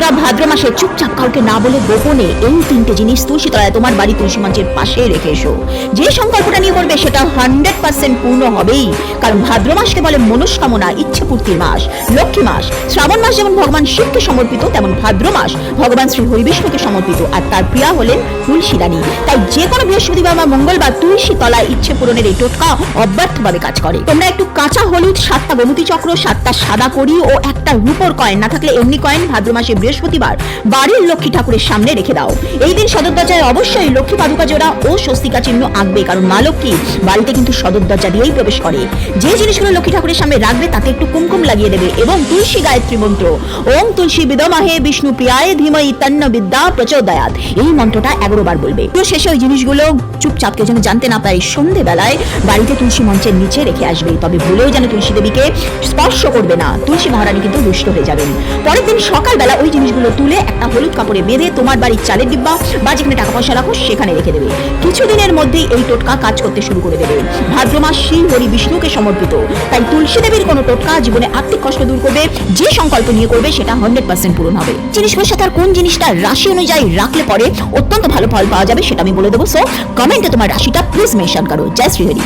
বন্ধুরা ভাদ্র মাসে চুপচাপ কাউকে না বলে গোপনে এই তিনটে জিনিস তুলসী তলায় তোমার বাড়ি তুলসী মঞ্চের পাশে রেখে এসো। যে সংকল্পটা নিয়ে করবে সেটা হান্ড্রেড পার্সেন্ট পূর্ণ হবেই। কারণ ভাদ্র মাসকে বলে মনস্কামনা ইচ্ছে পূর্তির মাস। লক্ষ্মী মাস, শ্রাবণ মাস যেমন ভগবান শিবকে সমর্পিত, তেমন ভাদ্র মাস ভগবান শ্রী হরিবিষ্ণুকে সমর্পিত। আর তার প্রিয়া হলেন তুলসী রানী তাই যে কোনো বৃহস্পতিবার বা মঙ্গলবার তুলসী তলায় ইচ্ছে পূরণের এই টোটকা অব্যর্থভাবে কাজ করে। তোমরা একটু কাঁচা হলুদ, সাতটা গোমতী চক্র, সাতটা সাদা করি ও একটা রূপর কয়েন। না থাকলে এমনি কয়েন ভাদ্র মাসে বৃহস্পতিবার বাড়ির লক্ষ্মী ঠাকুরের সামনে রেখে দাও। এই দিন সদর দরজায় অবশ্যই লক্ষ্মী পাদুকা জোড়া ও স্বস্তিকা চিহ্ন আঁকবে, কারণ মা লক্ষ্মী বাড়িতে কিন্তু সদর দরজা দিয়েই প্রবেশ করে। যে জিনিসগুলো লক্ষ্মী ঠাকুরের সামনে রাখবে, তাতে একটু কুমকুম লাগিয়ে দেবে এবং তুলসী গায়ত্রী মন্ত্র ওম তুলসী বিদমাহে বিষ্ণু প্রিয়ায় ধীমহি তন্ন বিদ্যা প্রচোদয়াত। এই মন্ত্রটা এগারো বার বলবে। তো শেষে ওই জিনিসগুলো চুপচাপ কেউ যেন জানতে না পারে, সন্ধেবেলায় বাড়িতে তুলসী মঞ্চের নিচে রেখে আসবে। তবে ভুলেও যেন তুলসী দেবীকে স্পর্শ করবে না। তুলসী মহারানী কিন্তু দুষ্ট হয়ে যাবেন। পরের দিন সকালবেলা ওই জিনিসগুলো তুলে একটা হলুদ কাপড়ে বেঁধে তোমার বাড়ির চালের ডিব্বা বা যেখানে টাকা পয়সা রাখো সেখানে রেখে দেবে। কিছুদিনের মধ্যেই এই টোটকা কাজ করতে শুরু করে দেবে। ভাদ্র মাস শ্রী হরি বিষ্ণুকে সমর্পিত। তাই তুলসী দেবীর কোনো টোটকা জীবনে আর্থিক কষ্ট দূর করবে, যে সংকল্প নিয়ে করবে সেটা হান্ড্রেড পার্সেন্ট পূরণ হবে। জিনিসগুলোর সাথে আর কোন জিনিসটা রাশি অনুযায়ী রাখলে পরে অত্যন্ত ভালো ফল পাওয়া যাবে সেটা আমি বলে দেবো। সো কমেন্টে তোমার রাশিটা প্লিজ মেনশন করো। জয় শ্রীহরি।